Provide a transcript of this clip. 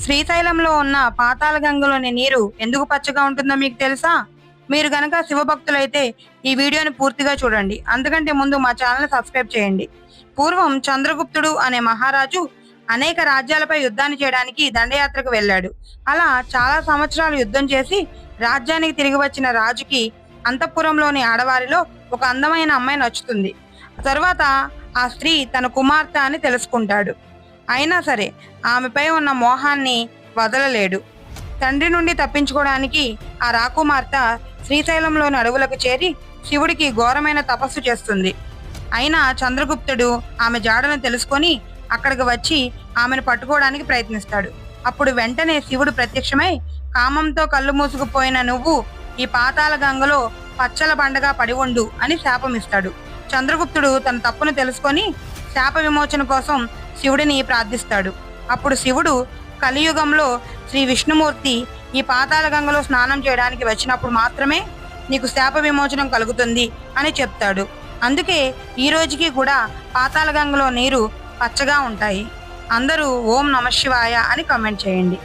శ్రీశైలంలో ఉన్న పాతాల గంగలోని నీరు ఎందుకు పచ్చగా ఉంటుందో మీకు తెలుసా? మీరు గనక శివభక్తులైతే ఈ వీడియోని పూర్తిగా చూడండి. అంతకంటే ముందు మా ఛానల్ సబ్స్క్రైబ్ చేయండి. పూర్వం చంద్రగుప్తుడు అనే మహారాజు అనేక రాజ్యాలపై యుద్ధాన్ని చేయడానికి దండయాత్రకు వెళ్ళాడు. అలా చాలా సంవత్సరాలు యుద్ధం చేసి రాజ్యానికి తిరిగి వచ్చిన రాజుకి అంతఃపురంలోని ఆడవారిలో ఒక అందమైన అమ్మాయి నచ్చుతుంది. తర్వాత ఆ స్త్రీ తన కుమార్తె అని తెలుసుకుంటాడు. అయినా సరే ఆమెపై ఉన్న మోహాన్ని వదలలేడు. తండ్రి నుండి తప్పించుకోవడానికి ఆ రాకుమార్త శ్రీశైలంలోని అడవులకు చేరి శివుడికి ఘోరమైన తపస్సు చేస్తుంది. అయినా చంద్రగుప్తుడు ఆమె జాడను తెలుసుకొని అక్కడికి వచ్చి ఆమెను పట్టుకోవడానికి ప్రయత్నిస్తాడు. అప్పుడు వెంటనే శివుడు ప్రత్యక్షమై కామంతో కళ్ళు మూసుకుపోయిన నువ్వు ఈ పాతాళ గంగలో పచ్చల బండగా పడి ఉండు అని శాపమిస్తాడు చంద్రగుప్తుడు తన తప్పును తెలుసుకొని శాప విమోచన కోసం శివుడిని ప్రార్థిస్తాడు. అప్పుడు శివుడు కలియుగంలో శ్రీ విష్ణుమూర్తి ఈ పాతాళ గంగలో స్నానం చేయడానికి వచ్చినప్పుడు మాత్రమే నీకు శాప విమోచనం కలుగుతుంది అని చెప్తాడు. అందుకే ఈ రోజుకి కూడా పాతాళ గంగలో నీరు పచ్చగా ఉంటాయి. అందరూ ఓం నమ శివాయ అని కామెంట్ చేయండి.